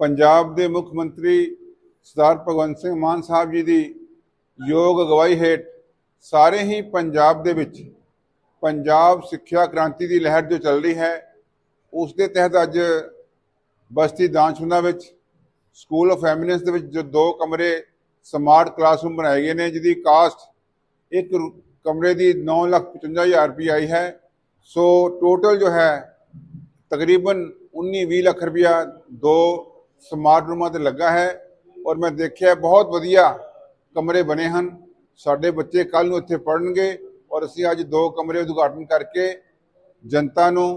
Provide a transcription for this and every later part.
ਪੰਜਾਬ ਦੇ ਮੁੱਖ ਮੰਤਰੀ ਸਰਦਾਰ ਭਗਵੰਤ ਸਿੰਘ ਮਾਨ ਸਾਹਿਬ ਜੀ ਦੀ ਯੋਗ ਅਗਵਾਈ ਹੇਠ ਸਾਰੇ ਹੀ ਪੰਜਾਬ ਦੇ ਵਿੱਚ ਪੰਜਾਬ ਸਿੱਖਿਆ ਕ੍ਰਾਂਤੀ ਦੀ ਲਹਿਰ ਜੋ ਚੱਲ ਰਹੀ ਹੈ, ਉਸ ਦੇ ਤਹਿਤ ਅੱਜ ਬਸਤੀ ਦਾਨਸ਼ੁੰਦਾ ਵਿੱਚ ਸਕੂਲ ਆਫ ਐਮੀਨੈਂਸ ਦੇ ਵਿੱਚ ਜੋ ਦੋ ਕਮਰੇ ਸਮਾਰਟ ਕਲਾਸਰੂਮ ਬਣਾਏ ਗਏ ਨੇ, ਜਿਹਦੀ ਕਾਸਟ ਇੱਕ ਕਮਰੇ ਦੀ 955000 ਰੁਪਏ ਆਈ ਹੈ। ਸੋ ਟੋਟਲ ਜੋ ਹੈ ਤਕਰੀਬਨ 19-20 ਲੱਖ ਰੁਪਇਆ ਦੋ ਸਮਾਰਟ ਰੂਮਾਂ ਤੇ ਲੱਗਾ ਹੈ ਔਰ ਮੈਂ ਦੇਖਿਆ ਬਹੁਤ ਵਧੀਆ ਕਮਰੇ ਬਣੇ ਹਨ। ਸਾਡੇ ਬੱਚੇ ਕੱਲ ਨੂੰ ਇੱਥੇ ਪੜ੍ਹਨਗੇ ਔਰ ਅਸੀਂ ਅੱਜ ਦੋ ਕਮਰੇ ਉਦਘਾਟਨ ਕਰਕੇ ਜਨਤਾ ਨੂੰ,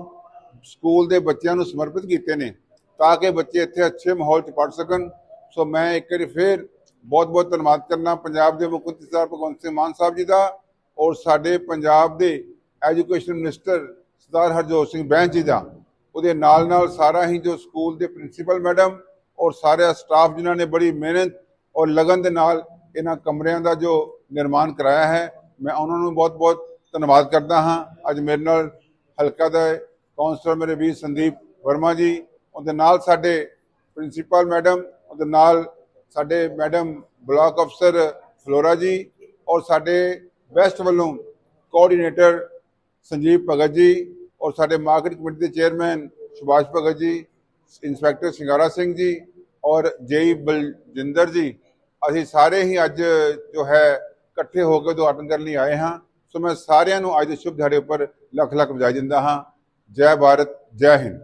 ਸਕੂਲ ਦੇ ਬੱਚਿਆਂ ਨੂੰ ਸਮਰਪਿਤ ਕੀਤੇ ਨੇ ਤਾਂ ਕਿ ਬੱਚੇ ਇੱਥੇ ਅੱਛੇ ਮਾਹੌਲ 'ਚ ਪੜ੍ਹ ਸਕਣ। ਸੋ ਮੈਂ ਇੱਕ ਵਾਰੀ ਫੇਰ ਬਹੁਤ-ਬਹੁਤ ਧੰਨਵਾਦ ਕਰਨਾ ਪੰਜਾਬ ਦੇ ਮੁੱਖ ਮੰਤਰੀ ਸਾਹਿਬ ਭਗਵੰਤ ਸਿੰਘ ਮਾਨ ਸਾਹਿਬ ਜੀ ਦਾ ਔਰ ਸਾਡੇ ਪੰਜਾਬ ਦੇ ਐਜੂਕੇਸ਼ਨ ਮਿਨਿਸਟਰ ਸਰਦਾਰ ਹਰਜੋਤ ਸਿੰਘ ਬੈਂਸ ਜੀ ਦਾ। ਉਹਦੇ ਨਾਲ ਨਾਲ ਸਾਰਾ ਹੀ ਜੋ ਸਕੂਲ ਦੇ ਪ੍ਰਿੰਸੀਪਲ ਮੈਡਮ ਔਰ ਸਾਰਾ ਸਟਾਫ ਜਿਨ੍ਹਾਂ ਨੇ ਬੜੀ ਮਿਹਨਤ ਔਰ ਲਗਨ ਦੇ ਨਾਲ ਇਹਨਾਂ ਕਮਰਿਆਂ ਦਾ ਜੋ ਨਿਰਮਾਣ ਕਰਾਇਆ ਹੈ, ਮੈਂ ਉਹਨਾਂ ਨੂੰ ਬਹੁਤ-ਬਹੁਤ ਧੰਨਵਾਦ ਕਰਦਾ ਹਾਂ। ਅੱਜ ਮੇਰੇ ਨਾਲ ਹਲਕਾ ਦਾ ਕਾਉਂਸਲਰ ਮੇਰੇ ਵੀਰ ਸੰਦੀਪ ਵਰਮਾ ਜੀ, ਉਹਦੇ ਨਾਲ ਸਾਡੇ ਪ੍ਰਿੰਸੀਪਲ ਮੈਡਮ, ਉਹਦੇ ਨਾਲ ਸਾਡੇ ਮੈਡਮ ਬਲਾਕ ਅਫਸਰ ਫਲੋਰਾ ਜੀ ਔਰ ਸਾਡੇ ਵੈਸਟ ਵੱਲੋਂ ਕੋਆਰਡੀਨੇਟਰ ਸੰਜੀਵ ਭਗਤ ਜੀ ਔਰ ਸਾਡੇ ਮਾਰਕੀਟ ਕਮੇਟੀ ਦੇ ਚੇਅਰਮੈਨ ਸੁਭਾਸ਼ ਭਗਤ ਜੀ, ਇੰਸਪੈਕਟਰ ਸਿੰਗਾਰਾ ਸਿੰਘ ਜੀ ਔਰ ਜੇਈ ਬਲਜਿੰਦਰ ਜੀ, ਅਸੀਂ ਸਾਰੇ ਹੀ ਅੱਜ ਜੋ ਹੈ ਇਕੱਠੇ ਹੋ ਕੇ ਉਦਘਾਟਨ ਕਰਨ ਲਈ ਆਏ ਹਾਂ। ਸੋ ਮੈਂ ਸਾਰਿਆਂ ਨੂੰ ਅੱਜ ਦੇ ਸ਼ੁਭ ਦਿਹਾੜੇ ਉੱਪਰ ਲੱਖ ਲੱਖ ਵਧਾਈ ਦਿੰਦਾ ਹਾਂ। ਜੈ ਭਾਰਤ, ਜੈ ਹਿੰਦ।